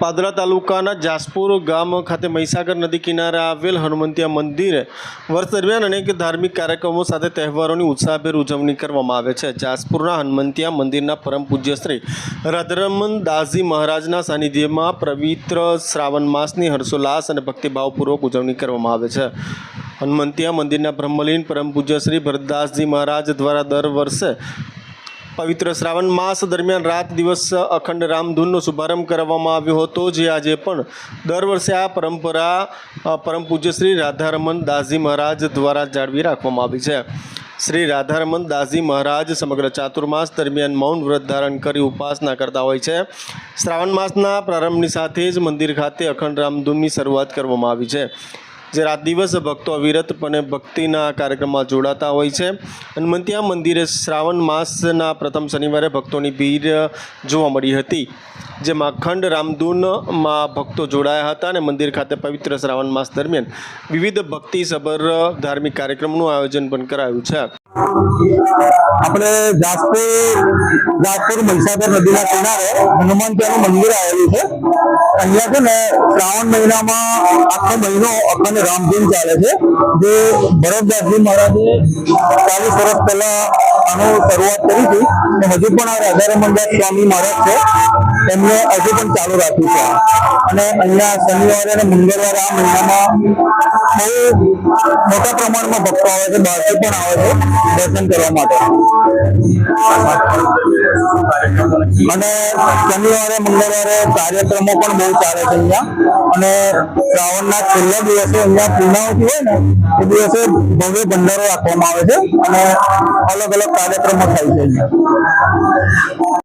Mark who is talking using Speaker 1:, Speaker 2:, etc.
Speaker 1: પાદરા તાલુકાના જાસપુર ગામ ખાતે મહીસાગર નદી કિનારે આવેલ હનુમંતિયા મંદિરે વર્ષ દરમિયાન અનેક ધાર્મિક કાર્યક્રમો સાથે તહેવારોની ઉત્સાહભેર ઉજવણી કરવામાં આવે છે. જાસપુરના હનુમંતિયા મંદિરના પરમ પૂજ્ય શ્રી રાધરમન દાસજી મહારાજના સાનિધ્યમાં પવિત્ર શ્રાવણ માસની હર્ષોલ્લાસ અને ભક્તિભાવપૂર્વક ઉજવણી કરવામાં આવે છે. હનુમંતિયા મંદિરના બ્રહ્મલીન પરમ પૂજ્ય શ્રી ભરતદાસજી મહારાજ દ્વારા દર વર્ષે પવિત્ર શ્રાવણ માસ દરમિયાન રાત દિવસ અખંડ રામધૂનનો શુભારંભ કરવામાં આવ્યો હતો. જે આજે પણ દર વર્ષે આ પરંપરા પરમ પૂજ્ય શ્રી રાધારમન દાસજી મહારાજ દ્વારા જાળવી રાખવામાં આવી છે. શ્રી રાધારમન દાસજી મહારાજ સમગ્ર ચાતુર્માસ દરમિયાન મૌન વ્રત ધારણ કરી ઉપાસના કરતા હોય છે. શ્રાવણ માસના પ્રારંભની સાથે જ મંદિર ખાતે અખંડ રામધૂનની શરૂઆત કરવામાં આવી છે. જે રાત દિવસ ભક્તો અવિરતપણે ભક્તિના કાર્યક્રમમાં જોડાતા હોય છે. હનુમંતિયા મંદિરે શ્રાવણ માસના પ્રથમ શનિવારે ભક્તોની ભીડ જોવા મળી હતી. જેમાં અખંડ રામધૂનમાં ભક્તો જોડાયા હતા અને મંદિર ખાતે પવિત્ર શ્રાવણ માસ દરમિયાન વિવિધ ભક્તિસભર ધાર્મિક કાર્યક્રમનું આયોજન પણ કરાયું છે.
Speaker 2: આપણે જાસપુર જાસપુર મહીસાગર નદીના કિનારે હનુમાનજીનું મંદિર આવેલું છે. અહીંયા છે ને શ્રાવણ મહિનામાં આખો મહિનો અખંડ રામધૂન ચાલે છે. જે ભરતદાસજી મહારાજે ચાલીસ વર્ષ પહેલા આનો શરૂઆત કરી હતી. હજુ પણ આ રાધારમણદાસ સ્વામી મહારાજ છે. એમને હજુ પણ ચાલુ રાખ્યું છે. અને અહીંયા શનિવારે અને મંગળવારે આ મહિનામાં બહુ મોટા પ્રમાણમાં ભક્તો આવે છે બહારથી પણ આવે છે દર્શન કરવા માટે. અને શનિવારે, મંગળવારે કાર્યક્રમો પણ બહુ ચાલે છે અહીંયા. અને શ્રાવણના છેલ્લા દિવસે અહીંયા પૂર્ણાવતી હોય ને, એ દિવસે ભવ્ય ભંડારો રાખવામાં આવે છે અને અલગ અલગ કાર્યક્રમો થાય છે અહીંયા.